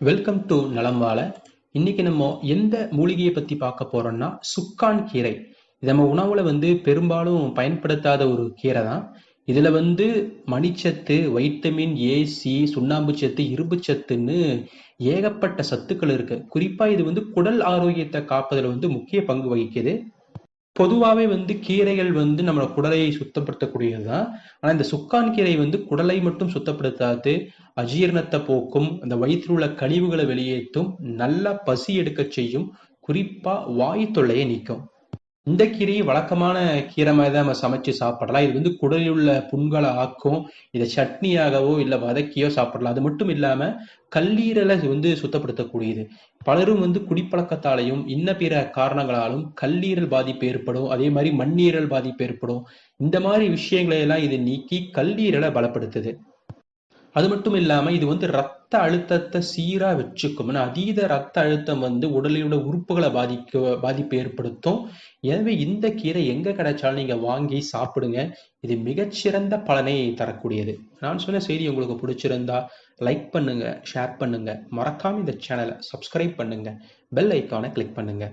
Welcome to நலம் வாழ இன்னைக்கு நம்ம எந்த மூலிகையை பத்தி பார்க்க போறோம்னா சுக்கான் கீரை. இது நம்ம உணவுல வந்து பெரும்பாலும் பயன்படுத்தாத ஒரு கீரை தான். இதுல வந்து மணிச்சத்து வைட்டமின் ஏ சி சுண்ணாம்பு சத்து இரும்பு சத்துன்னு ஏகப்பட்ட சத்துக்கள் இருக்கு. குறிப்பா இது வந்து குடல் ஆரோக்கியத்தை காப்பதில் வந்து முக்கிய பங்கு வகிக்குது. பொதுவாகவே வந்து கீரைகள் வந்து நம்மளோட குடலை சுத்தப்படுத்தக்கூடியது தான் ஆனால் இந்த சுக்கான் கீரை வந்து குடலை மட்டும் சுத்தப்படுத்தாது அஜீரணத்தை போக்கும் அந்த வயிற்றில் உள்ள கழிவுகளை வெளியேற்றும் நல்லா பசி எடுக்க செய்யும் குறிப்பா வாய் தொல்லையை நீக்கும். இந்த கீரையை வழக்கமான கீரை மாதிரி தான் நம்ம சமைச்சு சாப்பிடலாம். இது வந்து குடலில் உள்ள புண்களை ஆக்கும் இதை சட்னியாகவோ இல்லை வதக்கியோ சாப்பிடலாம். அது மட்டும் இல்லாம கல்லீரலை வந்து சுத்தப்படுத்தக்கூடியது. பலரும் வந்து குடிப்பழக்கத்தாலையும் இன்ன பிற காரணங்களாலும் கல்லீரல் பாதிப்பு ஏற்படும். அதே மாதிரி மண்ணீரல் பாதிப்பு ஏற்படும். இந்த மாதிரி விஷயங்களை எல்லாம் இது நீக்கி கல்லீரலை பலப்படுத்துது. அது மட்டும் இல்லாமல் இது வந்து ரத்த அழுத்தத்தை சீராக வச்சுக்கும். அதீத ரத்த அழுத்தம் வந்து உடலிலுள்ள உறுப்புகளை பாதிக்க பாதிப்பு ஏற்படுத்தும். எனவே இந்த கீரை எங்கே கிடைச்சாலும் நீங்கள் வாங்கி சாப்பிடுங்க. இது மிகச்சிறந்த பலனை தரக்கூடியது. நான் சொன்ன செய்தி உங்களுக்கு பிடிச்சிருந்தா லைக் பண்ணுங்க ஷேர் பண்ணுங்க. மறக்காம இந்த சேனலை சப்ஸ்கிரைப் பண்ணுங்க. பெல் ஐக்கானை கிளிக் பண்ணுங்க.